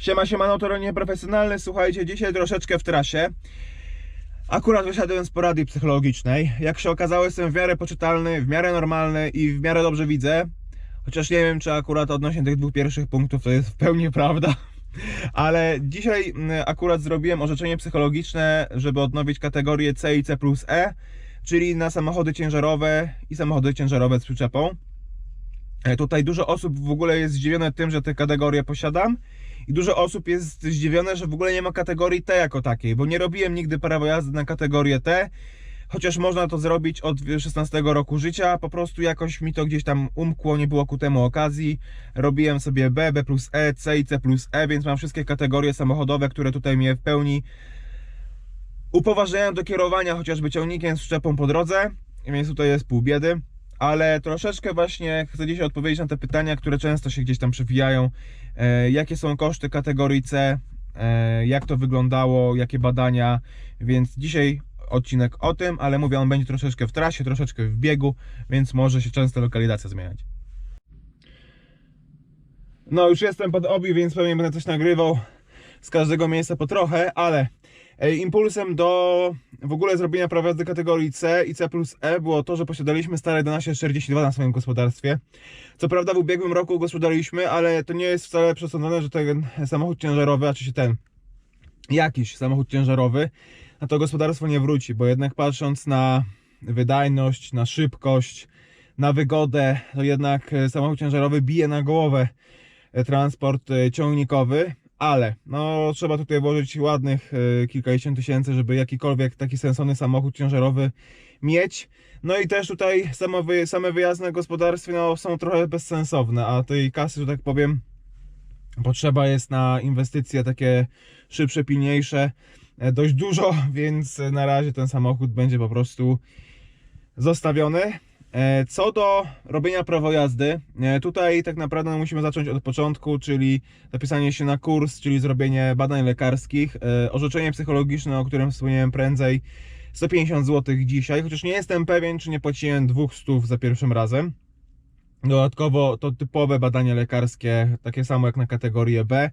Siema, siema, to nieprofesjonalny. Słuchajcie, dzisiaj troszeczkę w trasie. Akurat wyszedłem z porady psychologicznej. Jak się okazało, jestem w miarę poczytalny, w miarę normalny i w miarę dobrze widzę. Chociaż nie wiem, czy akurat odnośnie tych dwóch pierwszych punktów to jest w pełni prawda. Ale dzisiaj akurat zrobiłem orzeczenie psychologiczne, żeby odnowić kategorię C i C plus E, czyli na samochody ciężarowe i samochody ciężarowe z przyczepą. E, Tutaj dużo osób w ogóle jest zdziwione tym, że tę kategorię posiadam i dużo osób jest zdziwione, że w ogóle nie ma kategorii T jako takiej, bo nie robiłem nigdy prawa jazdy na kategorię T, chociaż można to zrobić od 16 roku życia, po prostu jakoś mi to gdzieś tam umkło, nie było ku temu okazji. Robiłem sobie B, B plus E, C i C plus E, więc mam wszystkie kategorie samochodowe, które tutaj mnie w pełni upoważniają do kierowania chociażby ciągnikiem z szczepą po drodze, więc tutaj jest pół biedy. Ale troszeczkę właśnie chcę dzisiaj odpowiedzieć na te pytania, które często się gdzieś tam przewijają. E, jakie są koszty kategorii C? E, jak to wyglądało? Jakie badania? Więc dzisiaj odcinek o tym, ale mówię, on będzie troszeczkę w trasie, troszeczkę w biegu, więc może się często lokalizacja zmieniać. No, już jestem pod obi, więc pewnie będę coś nagrywał z każdego miejsca po trochę, ale impulsem do w ogóle zrobienia prawa jazdy kategorii C i C plus E było to, że posiadaliśmy stare 1142 na swoim gospodarstwie. Co prawda w ubiegłym roku gospodariliśmy, ale to nie jest wcale przesądzone, że ten samochód ciężarowy, a czy się ten jakiś samochód ciężarowy na to gospodarstwo nie wróci, bo jednak patrząc na wydajność, na szybkość, na wygodę, to jednak e, samochód ciężarowy bije na głowę e, transport e, ciągnikowy, ale no trzeba tutaj włożyć ładnych e, kilkadziesiąt tysięcy, żeby jakikolwiek taki sensowny samochód ciężarowy mieć. No i też tutaj same wyjazdy na gospodarstwie no, są trochę bezsensowne, a tej kasy, że tak powiem, potrzeba jest na inwestycje takie szybsze, pilniejsze e, dość dużo, więc na razie ten samochód będzie po prostu zostawiony. E, Co do robienia prawo jazdy, e, tutaj tak naprawdę musimy zacząć od początku, czyli zapisanie się na kurs, czyli zrobienie badań lekarskich, e, orzeczenie psychologiczne, o którym wspomniałem prędzej, 150 zł dzisiaj, chociaż nie jestem pewien, czy nie płaciłem 200 za pierwszym razem. Dodatkowo to typowe badanie lekarskie, takie samo jak na kategorię B.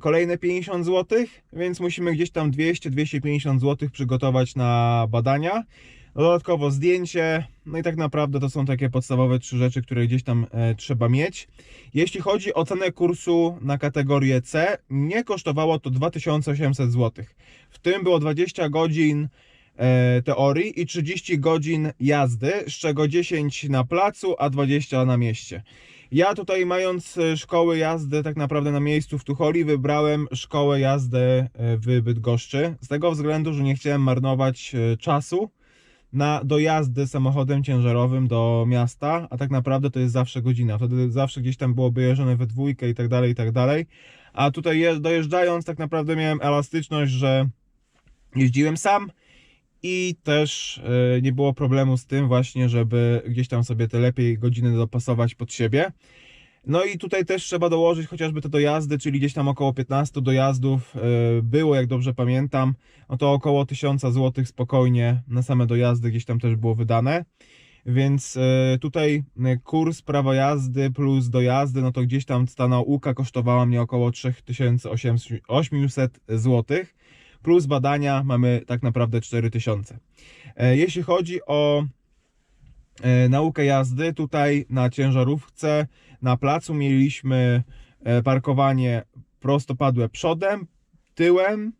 Kolejne 50 zł, więc musimy gdzieś tam 200-250 zł przygotować na badania. Dodatkowo zdjęcie, no i tak naprawdę to są takie podstawowe trzy rzeczy, które gdzieś tam e, trzeba mieć. Jeśli chodzi o cenę kursu na kategorię C, nie kosztowało to 2800 zł. W tym było 20 godzin e, teorii i 30 godzin jazdy, z czego 10 na placu, a 20 na mieście. Ja tutaj mając e, szkoły jazdy tak naprawdę na miejscu w Tucholi wybrałem szkołę jazdy w Bydgoszczy z tego względu, że nie chciałem marnować czasu na dojazdy samochodem ciężarowym do miasta, a tak naprawdę to jest zawsze godzina. Wtedy zawsze gdzieś tam byłoby jeżdżone we dwójkę i tak dalej, i tak dalej. A tutaj je- dojeżdżając tak naprawdę miałem elastyczność, że jeździłem sam i też e, nie było problemu z tym właśnie, żeby gdzieś tam sobie te lepiej godziny dopasować pod siebie. No i tutaj też trzeba dołożyć chociażby te dojazdy, czyli gdzieś tam około 15 dojazdów e, było, jak dobrze pamiętam. No to około 1000 zł spokojnie na same dojazdy gdzieś tam też było wydane. Więc e, tutaj e, kurs prawa jazdy plus dojazdy, no to gdzieś tam ta nauka kosztowała mnie około 3800 zł. Plus badania mamy tak naprawdę 4000. E, Jeśli chodzi o naukę jazdy, tutaj na ciężarówce na placu mieliśmy e, parkowanie prostopadłe przodem, tyłem,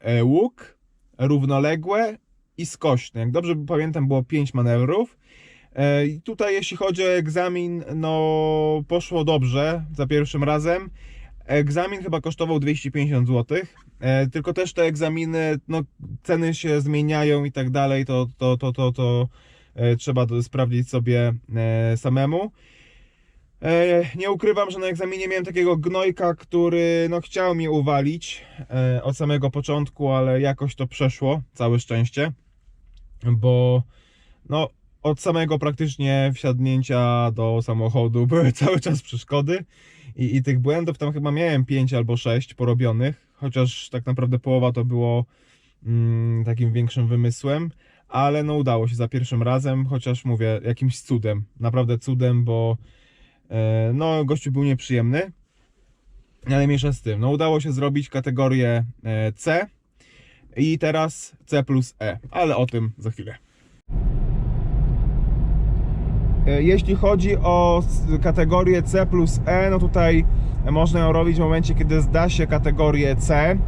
e, łuk, równoległe i skośne. Jak dobrze pamiętam, było 5 manewrów. E, I tutaj, jeśli chodzi o egzamin, no poszło dobrze za pierwszym razem. Egzamin chyba kosztował 250 zł. E, tylko też te egzaminy, no ceny się zmieniają i tak dalej, to, to, to, to, to e, trzeba to sprawdzić sobie e, samemu. E, nie ukrywam, że na egzaminie miałem takiego gnojka, który no, chciał mnie uwalić e, od samego początku, ale jakoś to przeszło, całe szczęście, bo no, od samego praktycznie wsiadnięcia do samochodu były cały czas przeszkody i, i tych błędów tam chyba miałem 5 albo 6 porobionych, chociaż tak naprawdę połowa to było mm, takim większym wymysłem, ale no udało się za pierwszym razem, chociaż mówię jakimś cudem, naprawdę cudem, bo e, no gościu był nieprzyjemny. Ale mniejsza z tym. No udało się zrobić kategorię e, C i teraz C plus E, ale o tym za chwilę. E, Jeśli chodzi o kategorię C plus E, no tutaj można ją robić w momencie, kiedy zda się kategorię C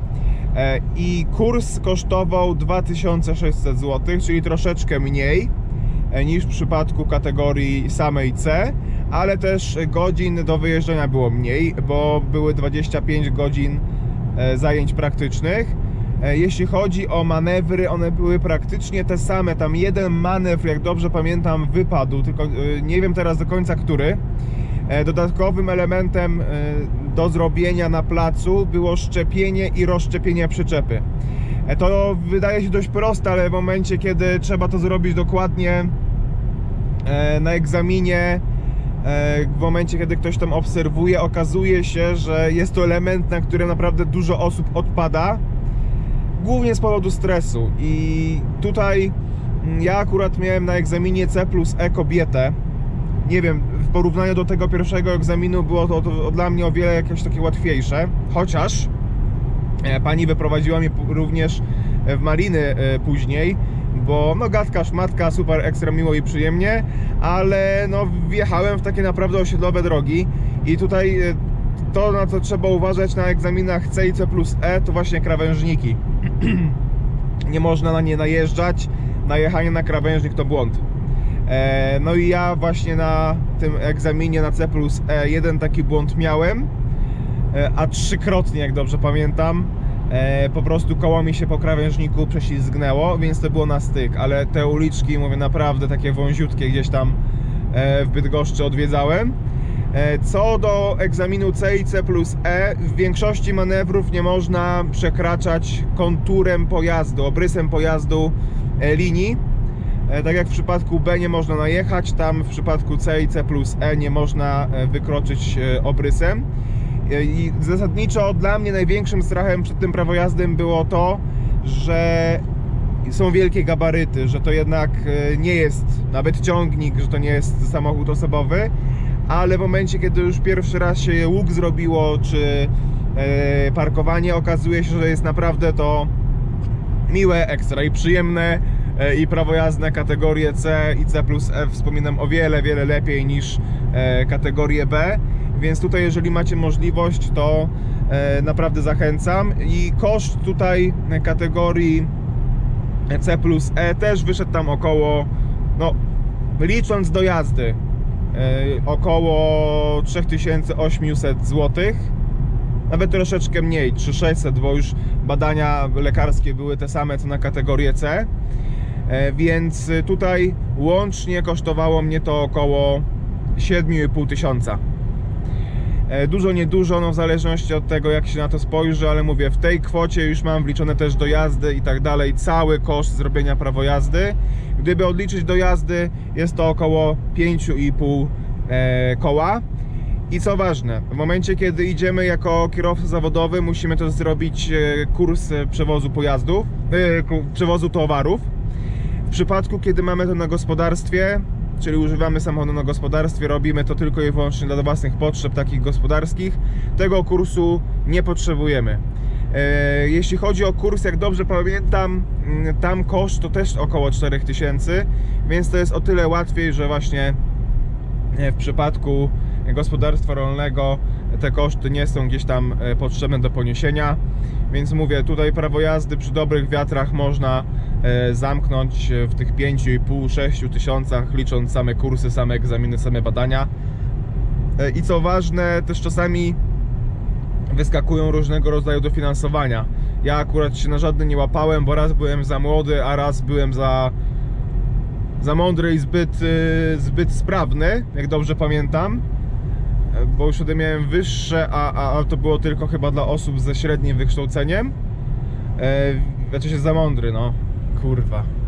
i kurs kosztował 2600 zł, czyli troszeczkę mniej e, niż w przypadku kategorii samej C, ale też godzin do wyjeżdżania było mniej, bo były 25 godzin e, zajęć praktycznych. E, Jeśli chodzi o manewry, one były praktycznie te same. Tam jeden manewr, jak dobrze pamiętam, wypadł, tylko e, nie wiem teraz do końca który. E, Dodatkowym elementem e, do zrobienia na placu było szczepienie i rozszczepienie przyczepy. E, To wydaje się dość proste, ale w momencie, kiedy trzeba to zrobić dokładnie e, na egzaminie, e, w momencie, kiedy ktoś tam obserwuje, okazuje się, że jest to element, na którym naprawdę dużo osób odpada, głównie z powodu stresu. I tutaj mm, ja akurat miałem na egzaminie C plus E kobietę. Nie wiem, w porównaniu do tego pierwszego egzaminu było to, to dla mnie o wiele jakieś takie łatwiejsze, chociaż e, pani wyprowadziła mnie również w mariny e, później, bo no gadka, szmatka, super ekstra miło i przyjemnie, ale no wjechałem w takie naprawdę osiedlowe drogi i tutaj e, to na co trzeba uważać na egzaminach C i C plus E to właśnie krawężniki. Nie można na nie najeżdżać, najechanie na krawężnik to błąd. E, No i ja właśnie na tym egzaminie na C plus E jeden taki błąd miałem, e, a trzykrotnie, jak dobrze pamiętam, e, po prostu koło mi się po krawężniku prześlizgnęło, więc to było na styk, ale te uliczki, mówię, naprawdę takie wąziutkie gdzieś tam w Bydgoszczy odwiedzałem. Co do egzaminu C i C plus E, w większości manewrów nie można przekraczać konturem pojazdu, obrysem pojazdu linii. E, Tak jak w przypadku B nie można najechać, tam w przypadku C i C plus E nie można e, wykroczyć e, obrysem. I zasadniczo dla mnie największym strachem przed tym prawojazdem było to, że są wielkie gabaryty, że to jednak nie jest nawet ciągnik, że to nie jest samochód osobowy, ale w momencie, kiedy już pierwszy raz się łuk zrobiło, czy parkowanie, okazuje się, że jest naprawdę to miłe, ekstra i przyjemne e, i prawojazdne kategorie C i C plus F wspominam o wiele, wiele lepiej niż e, kategorię B, więc tutaj jeżeli macie możliwość, to e, naprawdę zachęcam i koszt tutaj kategorii C plus E też wyszedł tam około, no licząc do jazdy, e, około 3800 zł. Nawet troszeczkę mniej, 3600, bo już badania lekarskie były te same co na kategorię C. E, Więc tutaj łącznie kosztowało mnie to około 7,5 tysiąca. E, Dużo, niedużo, no w zależności od tego jak się na to spojrzy, ale mówię, w tej kwocie już mam wliczone też dojazdy i tak dalej, cały koszt zrobienia prawo jazdy. Gdyby odliczyć dojazdy, jest to około 5,5 e, koła. I co ważne, w momencie kiedy idziemy jako kierowca zawodowy, musimy też zrobić kurs przewozu pojazdów, przewozu towarów. Przypadku, kiedy mamy to na gospodarstwie, czyli używamy samochodu na gospodarstwie, robimy to tylko i wyłącznie dla własnych potrzeb takich gospodarskich, tego kursu nie potrzebujemy. E, Jeśli chodzi o kurs, jak dobrze pamiętam, mm, tam koszt to też około 4000, więc to jest o tyle łatwiej, że właśnie e, w przypadku gospodarstwa rolnego te koszty nie są gdzieś tam e, potrzebne do poniesienia. Więc mówię, tutaj prawo jazdy przy dobrych wiatrach można zamknąć e, w tych 5,5-6 tysiącach, licząc same kursy, same egzaminy, same badania. E, I co ważne, też czasami wyskakują różnego rodzaju dofinansowania. Ja akurat się na żadne nie łapałem, bo raz byłem za młody, a raz byłem za za mądry i zbyt, zbyt sprawny, jak dobrze pamiętam. E, Bo już wtedy miałem wyższe, a, a, a to było tylko chyba dla osób ze średnim wykształceniem. E, znaczy się za mądry, no. Kurwa.